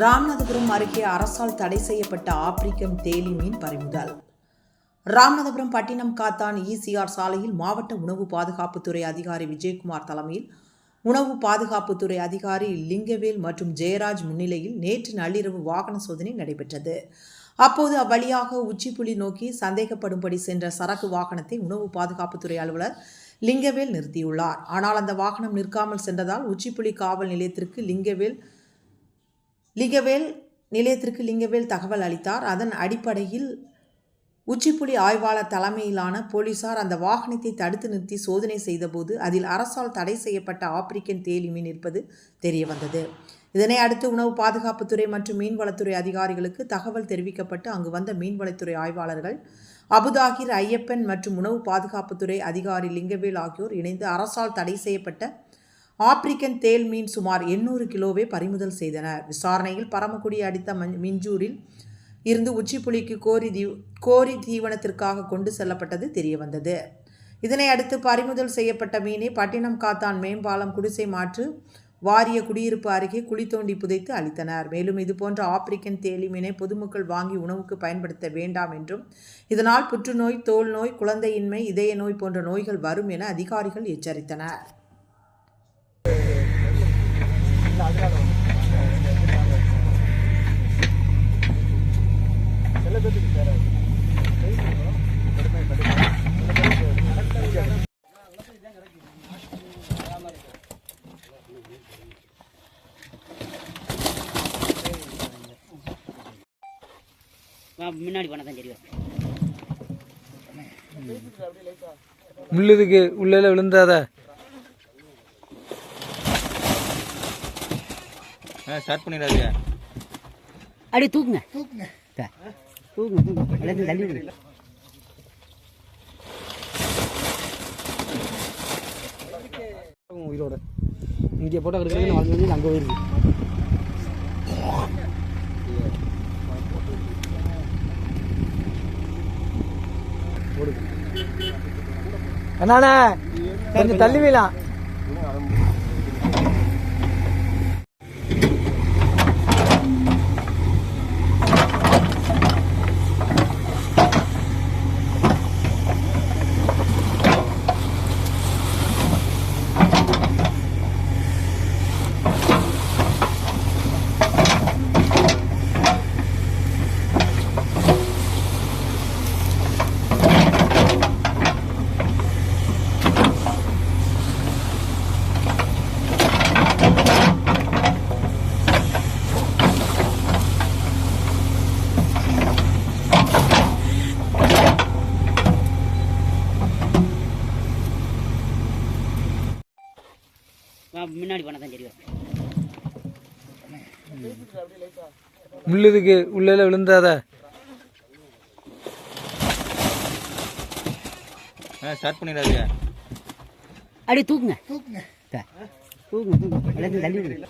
ராமநாதபுரம் அருகே அரசால் தடை செய்யப்பட்ட ஆப்பிரிக்கம் தேலி மீன் பறிமுதல். ராமநாதபுரம் பட்டினம் காத்தான் இசிஆர் சாலையில் மாவட்ட உணவு பாதுகாப்புத்துறை அதிகாரி விஜயகுமார் தலைமையில் உணவு பாதுகாப்புத்துறை அதிகாரி லிங்கவேல் மற்றும் ஜெயராஜ் முன்னிலையில் நேற்று நள்ளிரவு வாகன சோதனை நடைபெற்றது. அப்போது அவ்வழியாக உச்சிப்புலி நோக்கி சந்தேகப்படும்படி சென்ற சரக்கு வாகனத்தை உணவு பாதுகாப்புத்துறை அலுவலர் லிங்கவேல் நிறுத்தியுள்ளார். ஆனால் அந்த வாகனம் நிற்காமல் சென்றதால் உச்சிப்புலி காவல் நிலையத்திற்கு லிங்கவேல் லிங்கவேல் நிலையத்திற்கு லிங்கவேல் தகவல் அளித்தார். அதன் அடிப்படையில் உச்சிப்புலி ஆய்வாளர் தலைமையிலான போலீசார் அந்த வாகனத்தை தடுத்து நிறுத்தி சோதனை செய்தபோது அதில் அரசால் தடை செய்யப்பட்ட ஆப்பிரிக்கன் தேலி மீன் இருப்பது தெரியவந்தது. இதனை அடுத்து உணவு பாதுகாப்புத்துறை மற்றும் மீன்வளத்துறை அதிகாரிகளுக்கு தகவல் தெரிவிக்கப்பட்டு அங்கு வந்த மீன்வளத்துறை ஆய்வாளர்கள் அபுதாகிர் ஐயப்பன் மற்றும் உணவு பாதுகாப்புத்துறை அதிகாரி லிங்கவேல் ஆகியோர் இணைந்து அரசால் தடை செய்யப்பட்ட ஆப்பிரிக்கன் தேல் மீன் சுமார் எண்ணூறு கிலோவை பறிமுதல் செய்தனர். விசாரணையில் பரமக்குடி அடித்த மிஞ்சூரில் இருந்து உச்சிப்புலிக்கு கோரி தீ கோரி தீவனத்திற்காக கொண்டு செல்லப்பட்டது தெரியவந்தது. இதனை அடுத்து பறிமுதல் செய்யப்பட்ட மீனை பட்டினம் காத்தான் மேம்பாலம் குடிசை மாற்று வாரிய குடியிருப்பு அருகே குழி தோண்டி புதைத்து அளித்தனர் மேலும் இதுபோன்ற ஆப்பிரிக்கன் தேலி மீனை பொதுமக்கள் வாங்கி உணவுக்கு பயன்படுத்த வேண்டாம் என்றும் இதனால் புற்றுநோய் தோல் நோய் குழந்தையின்மை இதய நோய் போன்ற நோய்கள் வரும் என அதிகாரிகள் எச்சரித்தனர். முன்னாடி போனால் தான் தெரியும். முள்ளுதுக்கு உள்ள விழுந்தாத. ஸ்டார்ட் பண்ணிடாதீங்க. அப்படியே தூக்குங்க. தூக்குங்க. தூக்குங்க தூக்குங்க. எல்லாத்தையும் தள்ளி விடுங்க. உயிரோட. இங்கே போட்டால் கிடக்குறது அங்கே போயிருக்கு. அண்ணாண்ணே கொஞ்சம் தள்ளி முன்னாடி போனால் தான் தெரியும். முள்ளுதுக்கு உள்ள விழுந்தாத. ஸ்டார்ட் பண்ணிடாதீங்க. அப்படியே தூக்குங்க. தூக்குங்க. தூக்குங்க. எல்லாத்தையும் தள்ளி விடுங்க